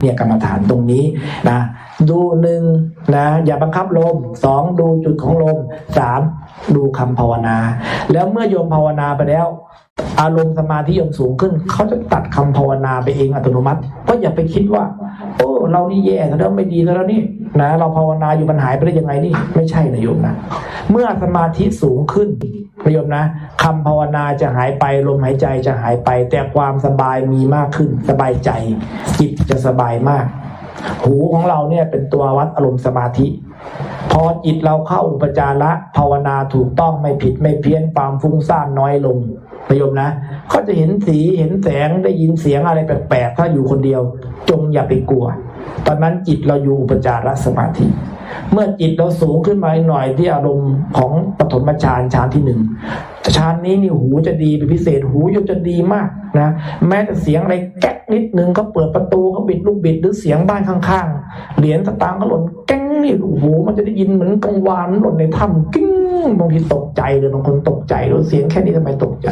เนี่ยกรรมฐานตรงนี้นะดูหนึ่งนะอย่าบังคับลมสองดูจุดของลมสามดูคำภาวนา แล้วเมื่อโยมภาวนาไปแล้ว อารมณ์สมาธิโยมสูงขึ้น เขาจะตัดคำภาวนาไปเองอัตโนมัติ ก็อย่าไปคิดว่า โอ้เรานี่แย่แล้วไม่ดีแล้วนี่นะเราภาวนาอยู่มันหายไปได้ยังไงนี่ไม่ใช่นะโยมนะเมื่อสมาธิสูงขึ้น นะโยมนะคำภาวนาจะหายไปลมหายใจจะหายไป แต่ความสบายมีมากขึ้น สบายใจ จิตจะสบายมาก หูของเราเนี่ยเป็นตัววัดอารมณ์สมาธิ พอจิตเราเข้าอุปจาระภาวนาถูกต้องไม่ผิดไม่เพี้ยนความฟุ้งซ่านน้อยลงนะโยมนะเขาจะเห็นสีเห็นแสงได้ยินเสียงอะไรแปลกๆถ้าอยู่คนเดียว จงอย่าไปกลัว ตอนนั้นจิตเราอยู่อุปจารสมาธิ เมื่อจิตเราสูงขึ้นมาหน่อยที่อารมณ์ของปฐมฌานฌานที่หนึ่งฌานนี้นี่หูจะดีเป็นพิเศษหูยมจะดีมากนะแม้แต่เสียงอะไรแก๊กนิดนึงเขาเปิดประตูเขาบิดลูกบิดหรือเสียงบ้านข้างๆเหรียญสตางค์เขาหล่นแก้งนี่โอ้โหมันจะได้ยินเหมือนกังวานหล่นในถ้ำกิ้งบางทีตกใจเลยบางคนตกใจแล้วเสียงแค่นี้ทำไมตกใจ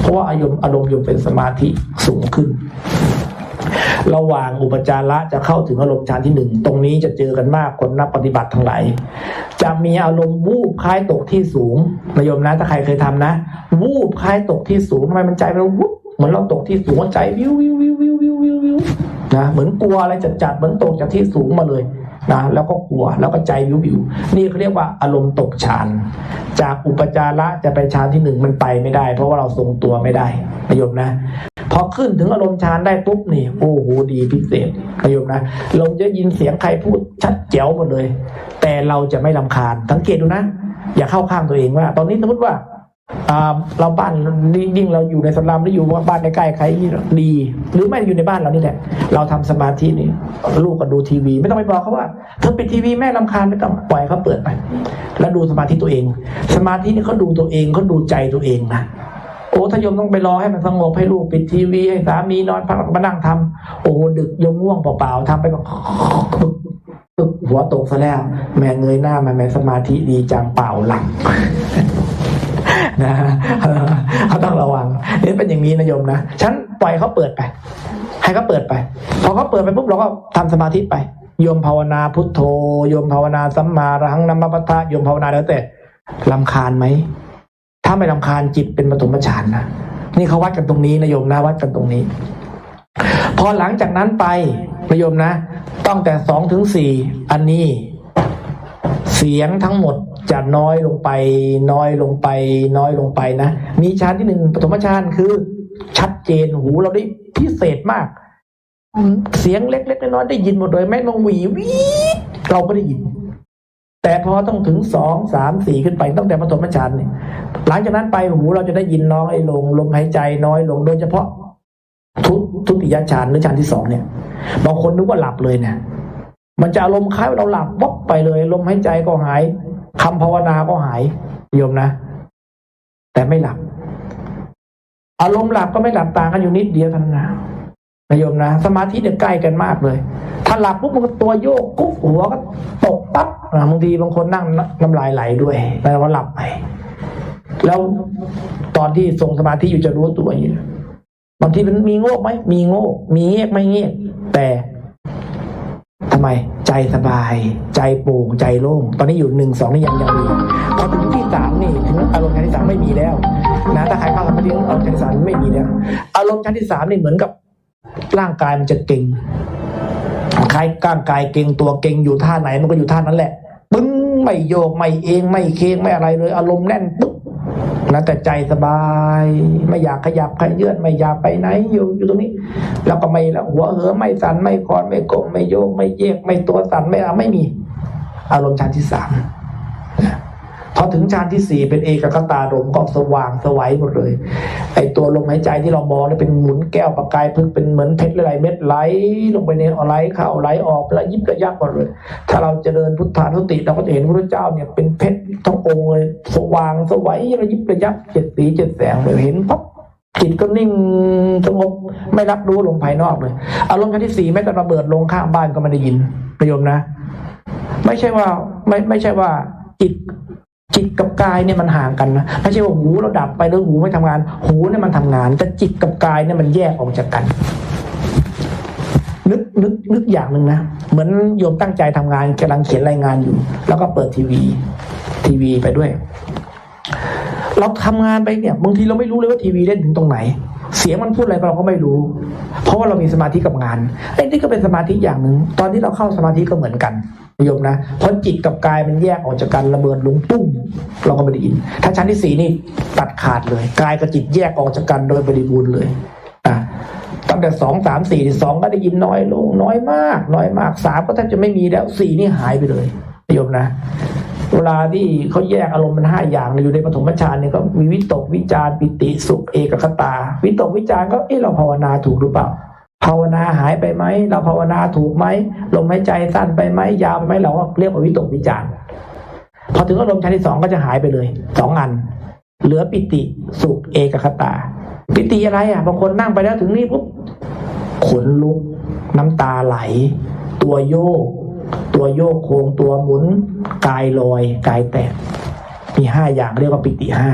เพราะว่าอารมณ์อารมณ์ยมเป็นสมาธิสูงขึ้น ระหว่างอุปจาระจะเข้าถึงอารมณ์ฌานที่หนึ่งตรงนี้จะเจอกันมากคนนักปฏิบัติทั้งหลายจะมีอารมณ์วูบคล้ายตกที่สูงนายโยมนะถ้าใครเคยทำนะ วูบคล้ายตกที่สูงทำไมมันใจมันวุบเหมือนเราตกที่สูงใจวิววิววิววิววิววิววิวนะเหมือนกลัวอะไรจัดจัดเหมือนตกจากที่สูงมาเลยนะแล้วก็กลัวแล้วก็ใจวิววิวนี่เขาเรียกว่าอารมณ์ตกฌานจากอุปจาระจะไปฌานที่หนึ่งมันไปไม่ได้ เพราะว่าเราทรงตัวไม่ได้นายโยมนะ พอขึ้นถึงอารมณ์ฌานได้ปุ๊บนี่โอ้โหดีพิเศษนายโยมนะเราจะยินเสียงใครพูดชัดแจ๋วหมดเลย แต่เราจะไม่ลำคาญสังเกตดูนะ อย่าเข้าข้างตัวเองว่า ตอนนี้สมมติว่าเราบ้านยิ่งเราอยู่ในสลัมหรืออยู่บ้านใกล้ๆใครดี หรือไม่อยู่ในบ้านเรานี่แหละเราทำสมาธินี่ลูกก็ดูทีวี ไม่ต้องไปบอกเขาว่าเธอปิดทีวีแม่ลำคาญไม่ต้องปล่อยเขาเปิดไป แล้วดูสมาธิตัวเอง สมาธินี่เขาดูตัวเองเขาดูใจตัวเองนะ โอ้ถ้าโยมต้องไปรอให้มันสงบให้ลูกปิดทีวีให้สามีนอนพักมานั่งทำโอ้ดึกโยมง่วงเปล่าๆทำไปก็ปึ๊บปึ๊บหัวตกซะแล้ว แม่เงยหน้ามาแม่สมาธิดีจังเปล่าหลับนะเขาต้องระวังนี่เป็นอย่างนี้นะโยมนะฉันปล่อยเขาเปิดไป ให้เขาเปิดไป พอเขาเปิดไปปุ๊บเราก็ทำสมาธิไปโยมภาวนาพุทโธโยมภาวนาสัมมาระหังนัมมปะทะโยมภาวนาแล้วแต่ลำคาญไหม ถ้าไม่ลำคาญจิตเป็นปฐมฌานนะนี่เขาวัดกันตรงนี้นะโยมนะวัดกันตรงนี้ พอหลังจากนั้นไปนะโยมนะตั้งแต่สองถึงสี่อันนี้ เสียงทั้งหมดจะน้อยลงไป น้อยลงไป น้อยลงไปนะมีฌานที่หนึ่งปฐมฌานคือ ชัดเจนหูเราได้พิเศษมาก เสียงเล็กๆน้อยๆได้ยินหมดเลยแม่นองหวีวีเราก็ได้ยินแต่พอต้องถึงสองสามสี่ขึ้นไปตั้งแต่ปฐมฌานเนี่ย หลังจากนั้นไปหูเราจะได้ยินน้อยลงลมหายใจน้อยลงโดยเฉพาะ ทุตทุติยฌานหรือฌานที่สองเนี่ยบางคนนึกว่าหลับเลยเนี่ยมันจะอารมณ์คล้ายว่าเราหลับวบไปเลยลมหายใจก็หายคำภาวนาก็หายโยมนะ แต่ไม่หลับ อารมณ์หลับก็ไม่หลับต่างกันอยู่นิดเดียวเท่านั้นนะนะโยมนะสมาธิเนี่ยใกล้กันมากเลย ถ้าหลับปุ๊บมันก็ตัวโยกกุ๊บหัวก็ตกปั๊บอะบางทีบางคนนั่งน้ำลายไหลด้วยแปลว่าหลับไป แล้วตอนที่ทรงสมาธิอยู่จะรู้ตัวอยู่บางทีมันมีโงกไหมมีโงกมีเงียกไม่เงียกแต่ทำไม ใจสบาย ใจโปร่งใจโล่ง ตอนนี้อยู่หนึ่งสองนี่ยังยังมีพอถึงที่สามนี่ถึงอารมณ์ชั้นที่สามไม่มีแล้ว นะถ้าใครเข้าสมาธิอารมณ์ชั้นที่สามไม่มีแล้วอารมณ์ชั้นที่สามนี่เหมือนกับ ร่างกายมันจะเก่งคล้ายร่างกายเก่งตัวเก่งอยู่ท่าไหนมันก็อยู่ท่านั้นแหละปึ้งไม่โยกไม่เองไม่เค้งไม่อะไรเลย อารมณ์แน่นปุ๊บ นะแต่ใจสบาย ไม่อยากขยับขยื่นไม่อยากไปไหนอยู่อยู่ตรงนี้ แล้วก็ไม่แล้วหัวเหอไม่สั่นไม่คลอนไม่กลมไม่โยกไม่เยกไม่ตัวสั่นไม่อะไม่มี อารมณ์ชานที่สามนะ พอถึงฌานที่สี่เป็นเอกคตารมก็สว่างสวัยหมดเลย ไอตัวลมหายใจที่เรามองเนี่ยเป็นหมุนแก้วประกายพึกเป็นเหมือนเพชรหลายเม็ดไหลลงไปในไหลเข้าไหลออกแล้วยิบระยับหมดเลย ถ้าเราเจริญพุทธานุติเราก็จะเห็นพระเจ้าเนี่ยเป็นเพชรทั้งองค์เลย สว่างสวัยระยิบระยับเจ็ดสีเจ็ดแสงเลยเห็นปั๊บจิตก็นิ่งสงบไม่รับรู้ลมภายนอกเลย อารมณ์ชั้นที่สี่แม้แต่ระเบิดลงข้างบ้านก็ไม่ได้ยินประโยมนะ ไม่ใช่ว่าไม่ไม่ใช่ว่าจิต จิตกับกายเนี่ยมันห่างกันนะไม่ใช่ว่าหูเราดับไปแล้วหูไม่ทำงาน หูเนี่ยมันทำงาน แต่จิตกับกายเนี่ยมันแยกออกจากกัน นึกนึกนึกอย่างหนึ่งนะเหมือนโยมตั้งใจทำงานกำลังเขียนรายงานอยู่ แล้วก็เปิดทีวี ทีวีไปด้วย เราทำงานไปเนี่ยบางทีเราไม่รู้เลยว่าทีวีเล่นถึงตรงไหน เสียงมันพูดอะไรเราก็ไม่รู้ เพราะว่าเรามีสมาธิกับงานไอ้นี่ก็เป็นสมาธิอย่างหนึ่งตอนที่เราเข้าสมาธิก็เหมือนกันโยมนะเพราะจิตกับกายมันแยกออกจากกันระเบิดลุงปุ้งเราก็ไม่ได้ยิน ถ้าชั้นที่สี่นี่ตัดขาดเลยกายกับจิตแยกออกจากกันโดยบริบูรณ์เลยอะตั้งแต่สองสามสี่สองก็ได้ยินน้อยลงน้อยมาก น้อยมากสามก็แทบจะไม่มีแล้วสี่นี่หายไปเลยโยมนะ เวลาที่เขาแยกอารมณ์มันห้าอย่างอยู่ในปฐมฌานเนี่ยก็มีวิตกวิจารปิติสุขเอกคตา วิตกวิจารก็เอ๊ะเราภาวนาถูกหรือเปล่า ภาวนาหายไปไหมเราภาวนาถูกไหมลมหายใจสั้นไปไหมยาวไปไหมเราก็เรียกว่าวิตกวิจารพอถึงอารมณ์ชั้นที่สองก็จะหายไปเลยสองอัน เหลือปิติสุขเอกคตา ปิติอะไรอะบางคนนั่งไปแล้วถึงนี่ปุ๊บขนลุก น้ำตาไหล ตัวโยก ตัวโยกโค้งตัวหมุนกายลอยกายแตกมีห้าอย่างเรียกว่าปิติห้า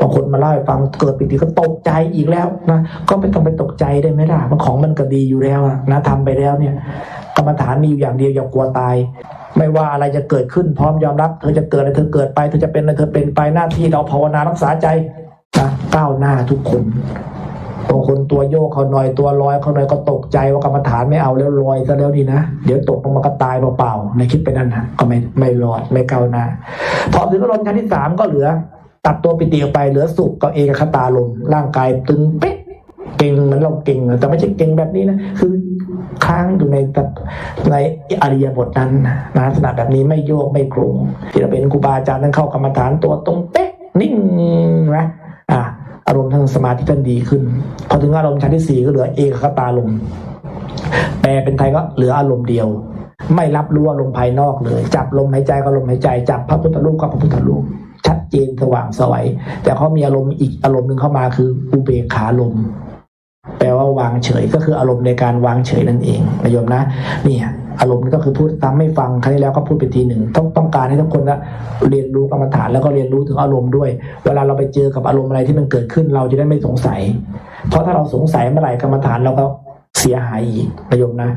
บางคนมาเล่าให้ฟังเกิดปิติก็ตกใจอีกแล้วนะก็ไม่ต้องไปตกใจได้ไหมล่ะมันของมันก็ดีอยู่แล้วนะทำไปแล้วเนี่ย กรรมฐานมีอยู่อย่างเดียวอย่ากลัวตาย ไม่ว่าอะไรจะเกิดขึ้นพร้อมยอมรับ เธอจะเกิดอะไรเธอเกิดไปเธอจะเป็นอะไรเธอเป็นไปหน้าที่เราภาวนารักษาใจนะก้าวหน้าทุกคน บางคนตัวโยกเขาหน่อยตัวลอยเขาหน่อยก็ตกใจว่ากรรมฐานไม่เอาแล้วลอยซะแล้วนี่นะ เดี๋ยวตกลงมาก็ตายเปล่าๆในคิดไปนั่นนะก็ไม่ไม่รอดไม่ก้าวหน้าพอถึงอารมณ์ชั้นที่สามก็เหลือ ตัดตัวปิติออกไปเหลือสุขกับเอกคตาลมร่างกายตึงเป๊ะเก่งเหมือนเราเก่งแต่ไม่ใช่เก่งแบบนี้นะคือค้างอยู่ในแบบในอริยบทนั้นนะลักษณะแบบนี้ไม่โยกไม่โกรงที่เราเป็นครูบาอาจารย์นั้นเข้ากรรมฐานตัวตรงเป๊ะนิ่งนะอ่า อารมณ์ทางสมาธิท่านดีขึ้น พอถึงอารมณ์ชั้นที่สี่ก็เหลือเอกคตาลมแปลเป็นไทยก็เหลืออารมณ์เดียว ไม่รับรู้อารมณ์ภายนอกเลย จับลมหายใจก็ลมหายใจ จับพระพุทธรูปก็พระพุทธรูปชัดเจนสว่างสวัย แต่เขามีอารมณ์อีกอารมณ์หนึ่งเข้ามาคืออุเบกขาลม แปลว่าวางเฉยก็คืออารมณ์ในการวางเฉยนั่นเองนะโยมนะเนี่ย อารมณ์ก็คือพูดตามไม่ฟังครั้งที่แล้วก็พูดไปทีหนึ่งต้องต้องการให้ทุกคนนะเรียนรู้กรรมฐานแล้วก็เรียนรู้ถึงอารมณ์ด้วย เวลาเราไปเจอกับอารมณ์อะไรที่มันเกิดขึ้นเราจะได้ไม่สงสัย เพราะถ้าเราสงสัยเมื่อไหร่กรรมฐานเราก็เสียหายอีกประโยคนะ